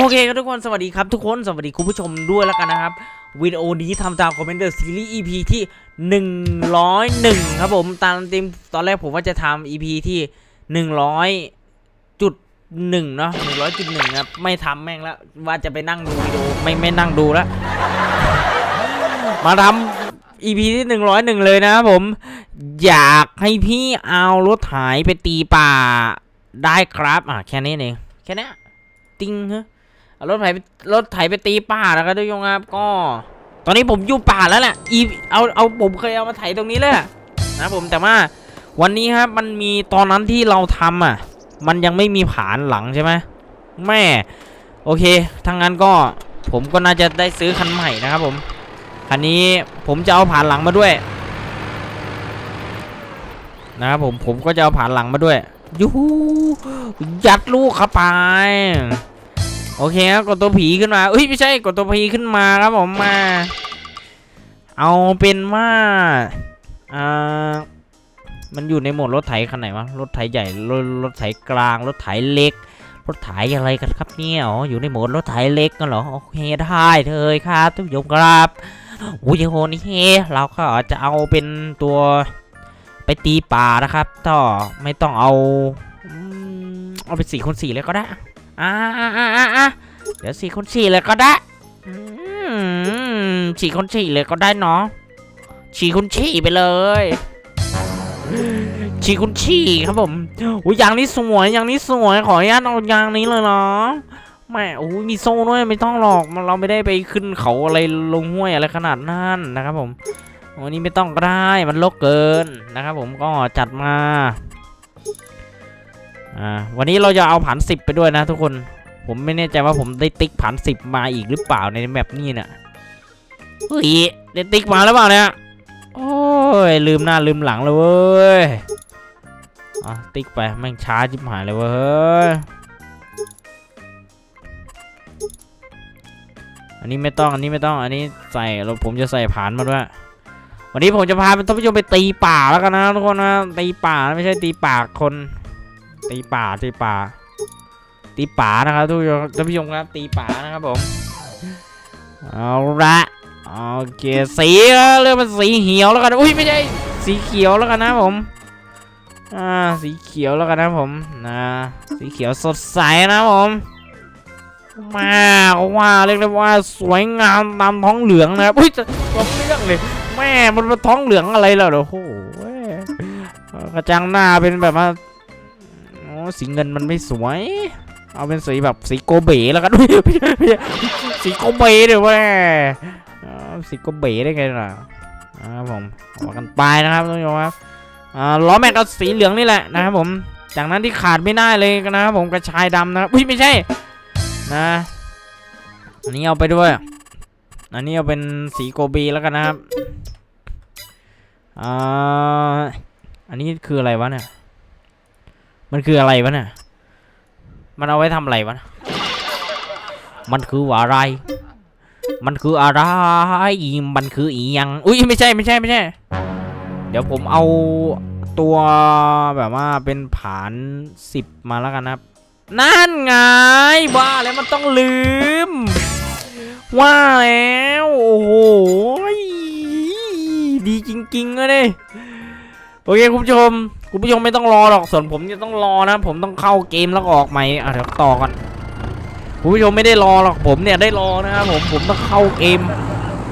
โอเคครับทุกคนสวัสดีครับทุกคนสวัสดีคุณผู้ชมด้วยแล้วกันนะครับวิดีโอนี้ทำตามคอมเมนเดอร์ซีรีส์ EP ที่ 101 ครับผมตามเต็มตอนแรกผมว่าจะทำ EP ที่ 100จุดหนึ่งเนาะ100จุดหนึ่งครับไม่ทำแม่งแล้วว่าจะไปนั่งดูวิดีโอไม่ไม่นั่งดูแล้วมาทำ EP ที่101เลยนะครับผม อยากให้พี่เอารถไถไปตีป่าได้ครับ อะแค่นี้เองแค่นี้ติงฮะ เอารถไถรถไถไปตีป่าแล้วก็ทุกท่านครับก็ ตอนนี้ผมอยู่ป่าแล้วแหละอีเอาเอาผมเคยเอามาไถตรงนี้เลยอะนะผมแต่ว่าวันนี้ครับมันมีตอนนั้นที่เราทำอะ มันยังไม่มีผานหลังใช่ไหมแม่โอเคทั้งนั้นก็ผมก็น่าจะได้ซื้อคันใหม่นะครับผมคันนี้ผมจะเอาผานหลังมาด้วยนะครับผมผมก็จะเอาผานหลังมาด้วยยูหูยัดลูกเข้าไป โอเคครับกดตัวผีขึ้นมาเอ้ยไม่ใช่กดตัวผีขึ้นมาครับผมมา เอาเป็นว่าอ่ามันอยู่ในโหมดรถไถคันไหนวะรถไถใหญ่รถรถไถกลางรถไถเล็ก รถไถอะไรกันครับเนี่ยอ๋ออยู่ในโหมดรถไถเล็กกันเหรอโอเคได้เลยครับทุกผู้ชมครับโอ้ยโหนี่เราก็จะเอาเป็นตัวไปตีป่านะครับต่อไม่ต้องเอาเอาเป็นสี่คนสี่เลยก็ได้ อ่าเดี๋ยวสี่คนสี่เลยก็ได้สี่คนสี่เลยก็ได้เนาะสี่คนสี่ไปเลยสี่คนสี่ครับผมอุ้ยยางนี้สวยยางนี้สวย ขออนุญาตเอายางนี้เลยเนาะแม่โอ้ยมีโซ่ด้วยไม่ต้องหรอกเราไม่ได้ไปขึ้นเขาอะไรลงห้วยอะไรขนาดนั้นนะครับผมวันนี้ไม่ต้องก็ได้มันลกเกินนะครับผมก็จัดมา อ่าวันนี้เราจะเอาผันสิบไปด้วยนะทุกคน ผมไม่แน่ใจว่าผมได้ติ๊กผันสิบมาอีกหรือเปล่าในแมปนี้เนี่ยเฮ้ยได้ติ๊กมาแล้วเปล่าเนี่ยโอ้ยลืมหน้าลืมหลังเลยเว้ยอะติ๊กไปแม่งช้าจิบหายเลยเว้ยอันนี้ไม่ต้องอันนี้ไม่ต้องอันนี้ใส่เราผมจะใส่ผ่านมาด้วยวันนี้ผมจะพาท่านผู้ชมไปตีป่าแล้วกันนะทุกคนนะตีป่านะไม่ใช่ตีปากคน ตีป่าตีป่า ตีป่านะครับทุกท่านผู้ชมครับตีป่านะครับผมเอาละโอเคสีเริ่มเป็นสีเขียวแล้วกันอุ้ยไม่ใช่สีเขียวแล้วกันนะผมอ่าสีเขียวแล้วกันนะผมนะสีเขียวสดใสนะผมมาว่าเรียกได้ว่าสวยงามตามท้องเหลืองนะครับอุ้ยจะผมเรื่องเลยแม่มันเป็นท้องเหลืองอะไรแล่ะโอ้โหเว้ยเออกระจังหน้าเป็นแบบว่า สีเงินมันไม่สวย เอาเป็นสีแบบสีโกเบแล้วกันอุ๊ยสีโกเบเดี๋ยวแม่สีโกเบได้ไงล่ะครับผมออกกันไปนะครับทุกท่านครับอ่าล้อแม็กก็สีเหลืองนี่แหละนะครับผม จากนั้นที่ขาดไม่ได้เลยนะครับผมกระชายดำนะครับอุ้ยไม่ใช่นะอันนี้เอาไปด้วย อันนี้เอาเป็นสีโกเบแล้วกันนะครับอ่าอันนี้คืออะไรวะเนี่ย มันคืออะไรวะเนี่ย มันเอาไว้ทำอะไรวะ มันคืออะไร มันคืออะไร มันคืออียัง อุ้ยไม่ใช่ไม่ใช่ไม่ใช่ เดี๋ยวผมเอาตัวแบบว่าเป็นผานสิบมาแล้วกันนะครับนั่นไงว่าแล้วมันต้องลืม ว่าแล้ว โอ้โหดีจริงๆเลยโอเคคุณผู้ชม คุณผู้ชมไม่ต้องรอหรอกส่วนผมจะต้องรอนะ ผมต้องเข้าเกมแล้วออกใหม่อะเดี๋ยวต่อกันคุณผู้ชมไม่ได้รอหรอกผมเนี่ยได้รอนะครับผมผมต้องเข้าเกม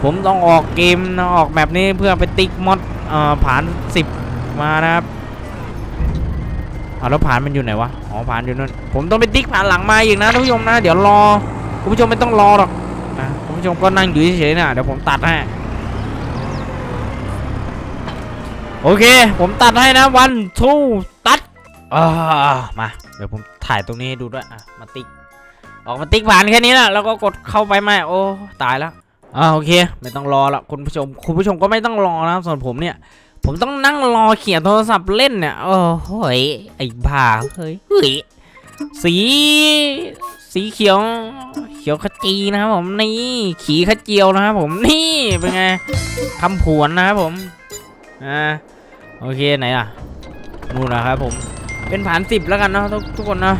ผมต้องออกเกมนะออกแบบนี้เพื่อไปติ๊กมอดอ่ผ่านสิบมานะครับเอาแล้วผ่านมันอยู่ไหนวะอ๋อผ่านอยู่นั่นผมต้องไปติ๊กผ่านหลังมาอีกนะท่านผู้ชมนะ เดี๋ยวรอคุณผู้ชมไม่ต้องรอหรอกนะคุณผู้ชมก็นั่งอยู่เฉยๆนะเดี๋ยวผมตัดให้ โอเค ผมตัดให้นะวันทูตัดอ่ามา เดี๋ยวผมถ่ายตรงนี้ดูด้วยอะมาติ๊กออกมาติ๊กผ่านแค่นี้นะแล้วก็กดเข้าไปไหมโอ้ตายแล้วอ่าโอเค ไม่ต้องรอละคุณผู้ชมคุณผู้ชมก็ไม่ต้องรอนะส่วนผมเนี่ย ผมต้องนั่งรอเขียนโทรศัพท์เล่นเนี่ยโอ้โหยไอ้บ้าเฮ้ยเฮ้ยสีสีเขียว เขียวขจีนะครับผมนี่ ขีขเจียวนะครับผมนี่เป็นไงคำผวนนะครับผม อ่าโอเคไหนล่ะนู่นนะครับผมเป็นผ่านสิบแล้วกันเนาะทุกทุกคนเนาะ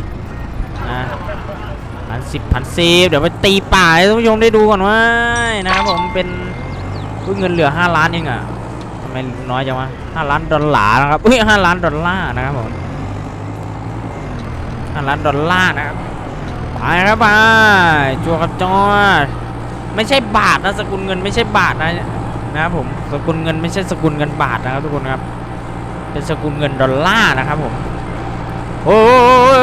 อ่านสิบพันสิบเดี๋ยวไปตีป่าให้ท่านผู้ชมได้ดูก่อนว่านะครับผมเป็นเงินเหลือห้าล้านเองอะทำไมน้อยจังวะห้าล้านดอลลาร์นะครับอุ้ยห้าล้านดอลลาร์นะครับผมห้าล้านดอลลาร์นะครับไปครับไปจัวกระจอดไม่ใช่บาทนะสกุลเงินไม่ใช่บาทนะ นะครับผมสกุลเงินไม่ใช่สกุลเงินบาทนะครับทุกคนครับเป็นสกุลเงินดอลลาร์นะครับผมโอ้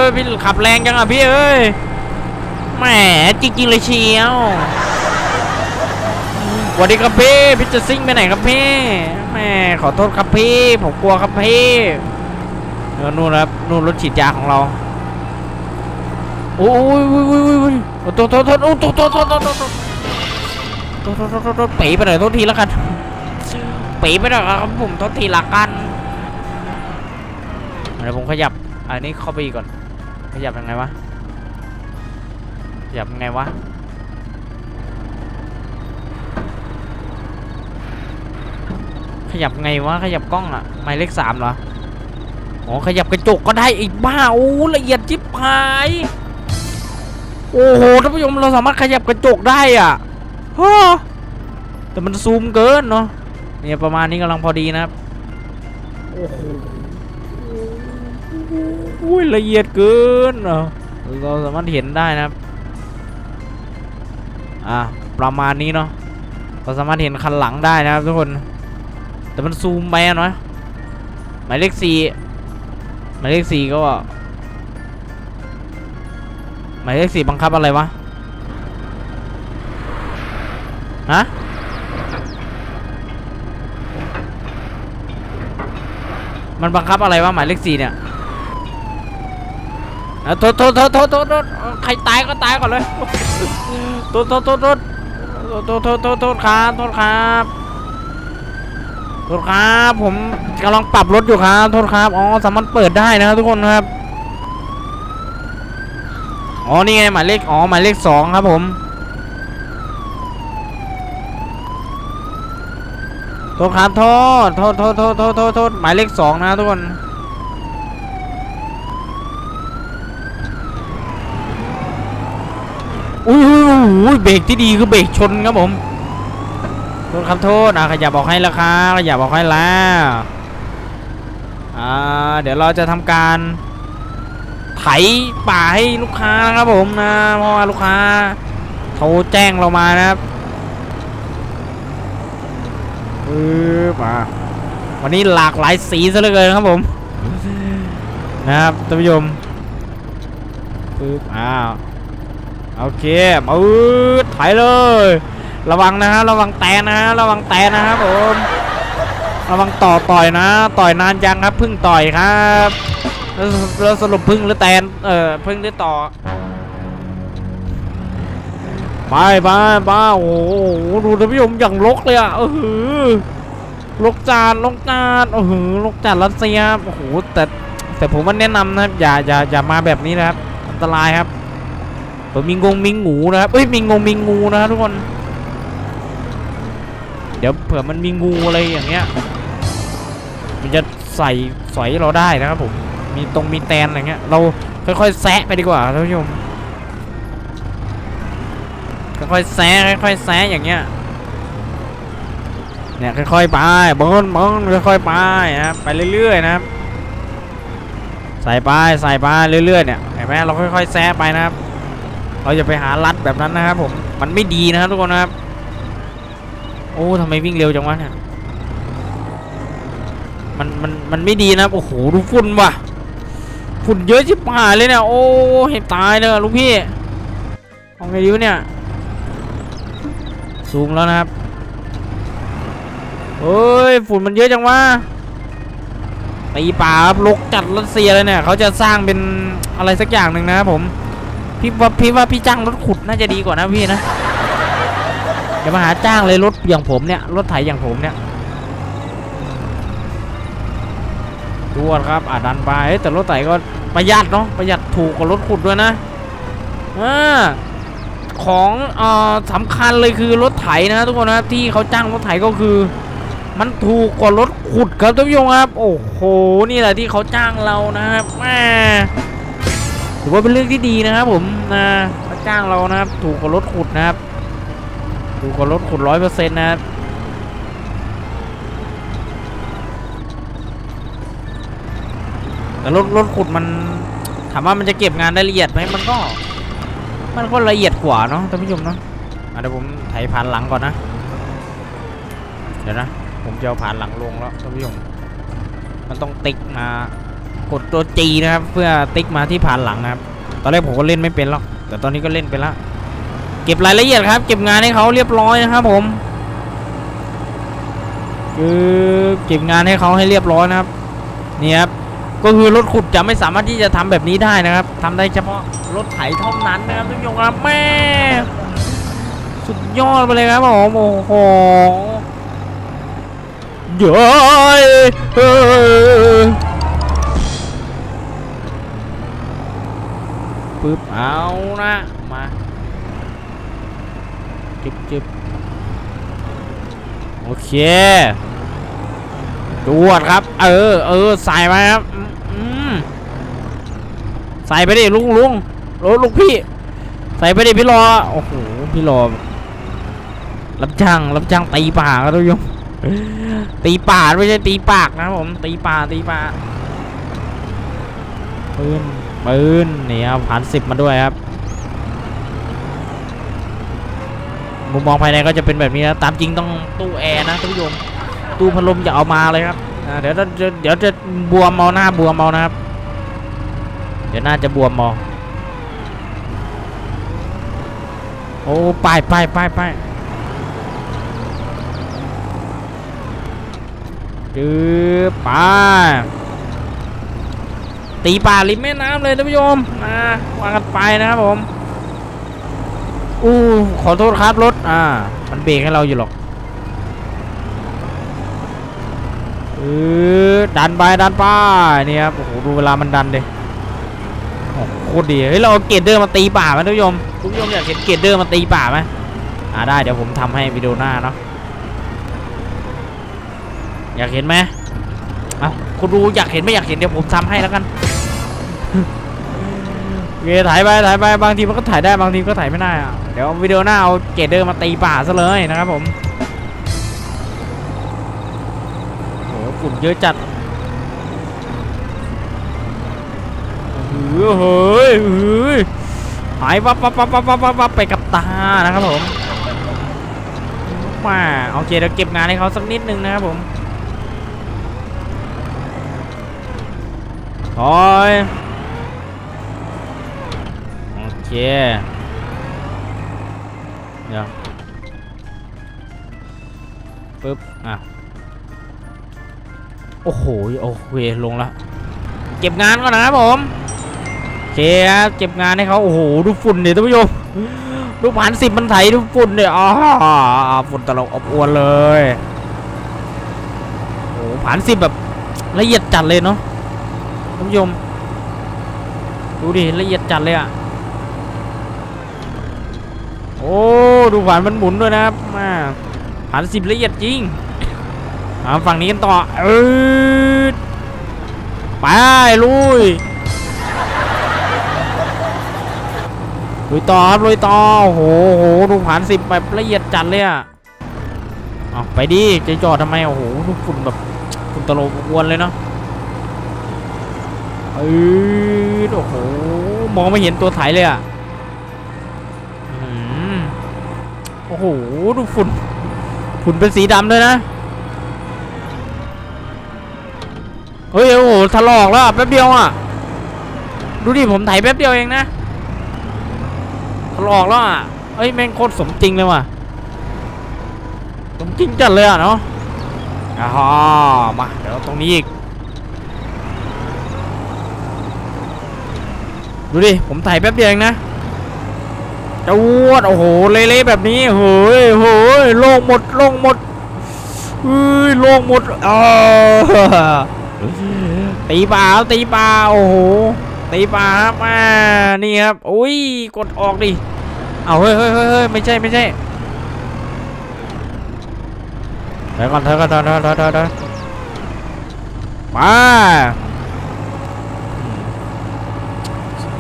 ยพี่ขับแรงจังอะพี่เอ้ยแหมจริงๆเลยเชียวสวัสดีครับพี่พี่จะซิ่งไปไหนครับพี่แหมขอโทษครับพี่ ผมกลัวครับพี่เออนู่นครับนู่นรถฉีดยาของเราโอ้ยโอ้ยโอ้ยโอ้ยโอ้ยโอ้ยโทษโทษโทษโอ้ยโทษ รถรถรถรถปีไปหน่อยโทษทีแล้วกันปีไปหน่อยครับผมโทษทีละกันเดี๋ยวผมขยับ อันนี้เข้าไปก่อน ขยับยังไงวะ ขยับยังไงวะขยับไงวะขยับกล้องอะหมายเลขสามเหรออ๋อขยับกระจกก็ได้อีกบ้าโอ้ละเอียดจิ๊บหาย โอ้โหท่านผู้ชมเราสามารถขยับกระจกได้อะ ฮะแต่มันซูมเกินเนาะเนี่ยประมาณนี้กำลังพอดีนะครับโอ้โหอุ้ยละเอียดเกินอะเราสามารถเห็นได้นะครับอะประมาณนี้เนาะเราสามารถเห็นคันหลังได้นะครับทุกคน แต่มันซูมไปอะเนาะหมายเลขสี่หมายเลขสี่ก็หมายเลขสี่บังคับอะไรวะ ฮะมันบังคับอะไรวะหมายเลขสี่เนี่ยโทษโทษโทษโทษโทษโทษใครตายก็ตายก่อนเลยโทษโทษโทษโทษโทษโทษโทษโทษครับโทษครับโทษครับผมกำลังปรับรถอยู่ครับโทษครับอ๋อสามารถเปิดได้นะครับทุกคนครับอ๋อนี่ไงหมายเลขอ๋อหมายเลขสองครับผม โทษครับโทษโทษโทษโทษโทษโทษโทษหมายเลขสองนะทุกคนอุ้ยอุ้ยอุ้ยเบรกที่ดีคือเบรกชนครับผมโทษครับโทษอะขยับออกให้แล้วครับขยับออกให้แล้วอ่าเดี๋ยวเราจะทำการไถป่าให้ลูกค้านะครับผมนะเพราะว่าลูกค้าโทรแจ้งเรามานะครับ ปึ๊บอะวันนี้หลากหลายสีซะเหลือเกินครับผม นะครับท่านผู้ชมปึ๊บอ้าวโอเคมืดถอยเลย ระวังนะฮะระวังแตนนะฮะระวังแตนนะครับผม ระวังต่อต่อยนะ ต่อยนานยังครับพึ่งต่อยครับแล้วสรุปพึ่งหรือแตนเออพึ่งหรือต่อ ไปไปไปโอ้โหดูท่านผู้ชมอย่างลกเลยอะเออลกจานลกจานโอ้โหลกจานรัสเซียโอ้โหแต่แต่ผมว่าแนะนำนะครับอย่าอย่าอย่ามาแบบนี้นะครับอันตรายครับเปิดมีงงมีงูนะครับเอ้ยมีงงมีงูนะครับทุกคน เดี๋ยวเผื่อมันมีงูอะไรอย่างเงี้ยมันจะใส่สอยเราได้นะครับผมมีตรงมีแตนอะไรเงี้ยเราค่อยๆแซะไปดีกว่าท่านผู้ชม ค่อยๆแซะค่อยๆแซะอย่างเงี้ยเนี่ยค่อยๆไปบอลบอลค่อยๆไปนะครับไปเรื่อยๆนะครับใส่ไปใส่ไปเรื่อยๆเนี่ยเห็นไหมเราค่อยๆแซะไปนะครับ เราจะไปหารัดแบบนั้นนะครับผมมันไม่ดีนะครับทุกคนนะครับ โอ้ทำไมวิ่งเร็วจังวะเนี่ยมันมันมันไม่ดีนะครับโอ้โหดูฝุ่นว่ะฝุ่นเยอะชิบหายเลยเนี่ยโอ้เห็นตายเลยลูกพี่เอาไงดีวะเนี่ย ซูมแล้วนะครับเฮ้ยฝุ่นมันเยอะจังวะตีป่าครับลกจัดรัสเซียเลยเนี่ยเขาจะสร้างเป็นอะไรสักอย่างหนึ่งนะครับผมพี่ว่าพี่ว่าพี่จ้างรถขุดน่าจะดีกว่านะพี่นะอย่ามาหาจ้างเลยรถอย่างผมเนี่ยรถไถอย่างผมเนี่ยดูก่อนครับอ่าดันไปแต่รถไถก็ประหยัดเนาะประหยัดถูกกว่ารถขุดด้วยนะอ่า ของอ่อสำคัญเลยคือรถไถนะทุกคนนะที่เขาจ้างรถไถก็คือ มันถูกกว่ารถขุดครับท่านผู้ชมครับ โอ้โหนี่แหละที่เขาจ้างเรานะครับแม่ถือว่าเป็นเรื่องที่ดีนะครับผมนะเขาจ้างเรานะครับ ถูกกว่ารถขุดนะครับ ถูกกว่ารถขุดร้อยเปอร์เซ็นต์นะครับแต่รถรถขุดมันถามว่ามันจะเก็บงานได้ละเอียดไหมมันก็ มันก็ละเอียดกว่าเนาะท่านผู้ชมเนาะเดี๋ยวผมไถผ่านหลังก่อนนะ เดี๋ยวนะ ผมจะเอาผ่านหลังลงแล้วท่านผู้ชม มันต้องติ๊กมากดตัวจีนะครับ เพื่อติ๊กมาที่ผ่านหลังนะครับ ตอนแรกผมก็เล่นไม่เป็นหรอก แต่ตอนนี้ก็เล่นไปแล้ว เก็บรายละเอียดครับ เก็บงานให้เขาเรียบร้อยนะครับผมคือเก็บงานให้เขาให้เรียบร้อยนะครับ นี่ครับ ก็คือรถขุดจะไม่สามารถที่จะทำแบบนี้ได้นะครับทำได้เฉพาะรถไถเท่านั้นนะครับทุกคนครับแม่สุดยอดไปเลยครับผมโอ้โหเย้ยเอ้ยปึ๊บเอานะมาจึบจึบโอเคจวดครับ เออเออใส่ไปครับ ใส่ไปดิลุงลุงลุงลุงพี่ ใส่ไปดิพี่รอโอ้โหพี่รอรับจ้างรับจ้างตีป่าครับทุกท่านตีป่าไม่ใช่ตีปากนะผมตีป่าตีป่าปืนปืนนี่ครับผ่านสิบมาด้วยครับมุมมองภายในก็จะเป็นแบบนี้นะตามจริงต้องตู้แอร์นะท่านผู้ชมตู้พัดลมอย่าเอามาเลยครับเดี๋ยวจะเดี๋ยวจะบวมเมาหน้าบวมเมานะครับ ดี๋ยวน่าจะบวมเมาโอ้ไปไปไปไปจือไปตีป่าริมแม่น้ำเลยท่านผู้ชมนะวางกันไปนะครับผมอู้ขอโทษครับรถอ่า มันเบรกให้เราอยู่หรอกเออดันไปดันไปนี่ครับโอ้โหดูเวลามันดันดิ โอ้โหโคตรดีเฮ้ยเราเอาเกรดเดอร์มาตีป่าไหมทุกผู้ชมทุกผู้ชมอยากเห็นเกรดเดอร์มาตีป่าไหมอ่าได้เดี๋ยวผมทำให้วิดีโอหน้าเนาะอยากเห็นไหมเอ้าคุณดูอยากเห็นไม่อยากเห็นเดี๋ยวผมทำให้แล้วกันเคถ่ายไปถ่ายไปบางทีมันก็ถ่ายได้บางทีก็ถ่ายไม่ได้อะเดี๋ยววิดีโอหน้าเอาเกรเดอร์มาตีป่าซะเลยนะครับผมโหฝุ่นเยอะจัด เฮ้ยเฮ้ยหายวับวับวับวับวับวับไปกับตานะครับผมมาโอเคเดี๋ยวเก็บงานให้เขาสักนิดนึงนะครับผมโอ้ยโอเคเดี๋ยวปึ๊บอะโอ้โหโอเคลงแล้วเก็บงานก่อนนะครับผม เคครับเก็บงานให้เขาโอ้โหดูฝุ่นดิท่านผู้ชมดูผ่านสิบมันไถดูฝุ่นดิอ๋อฝุ่นตลบอบอวนเลยโอ้โหผ่านสิบแบบละเอียดจัดเลยเนาะท่านผู้ชมดูดิละเอียดจัดเลยอะโอ้ดูผ่านมันหมุนด้วยนะครับมาผ่านสิบละเอียดจริงมาฝั่งนี้กันต่อเออไปลุย ลุยต่อครับลุยต่อโอ้โหโอ้โหดูผ่านสิบแบบละเอียดจัดเลยอะเอาไปดิจะจอดทำไมโอ้โหดูฝุ่นแบบฝุ่นตลบวนเลยเนาะเออโอ้โหมองไม่เห็นตัวไถเลยอะอโอ้โหดูฝุ่นฝุ่นเป็นสีดำด้วยนะเฮ้ยโอ้โหถลอกแล้วแป๊บเดียวอะดูดิผมไถแป๊บเดียวเองนะ ถลอกแล้วอะเฮ้ยแม่งโคตรสมจริงเลยว่ะ สมจริงจัดเลยอะเนาะอ๋อมาเดี๋ยวตรงนี้อีก ดูดิ ผมไถแป๊บเดียวเองนะจวดโอ้โห เละๆแบบนี้เฮ้ยเฮ้ยโล่งหมดโล่งหมดเฮ้ยโล่งหมดเออตีปลาตีปลาโอ้โห ตีปลาครับมานี่ครับอุ้ยกดออกดิเอาเฮ้ยเฮ้ยเฮ้ยเฮ้ยไม่ใช่ไม่ใช่เดี๋ยวก่อนเถอะก่อนเถอะเถอะเถอะเถอะเถอะมา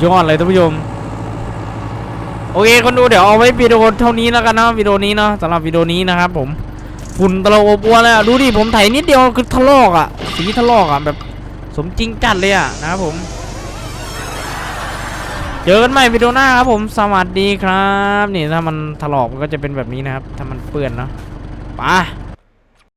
ยอดเลยท่านผู้ชมโอเคคนดูเดี๋ยวเอาไว้วิดีโอเท่านี้แล้วกันนะวิดีโอนี้เนาะสำหรับวิดีโอนี้นะครับผมฝุ่นตลบอบอวนเลยอะดูดิผมไถนิดเดียวคือทะลอกอะสีทะลอกอะแบบสมจริงจัดเลยอะนะครับผม เจอกันใหม่วิดีโอหน้าครับผมสวัสดีครับ นี่ถ้ามันถลอกมันก็จะเป็นแบบนี้นะครับ ถ้ามันเปื้อนเนาะไป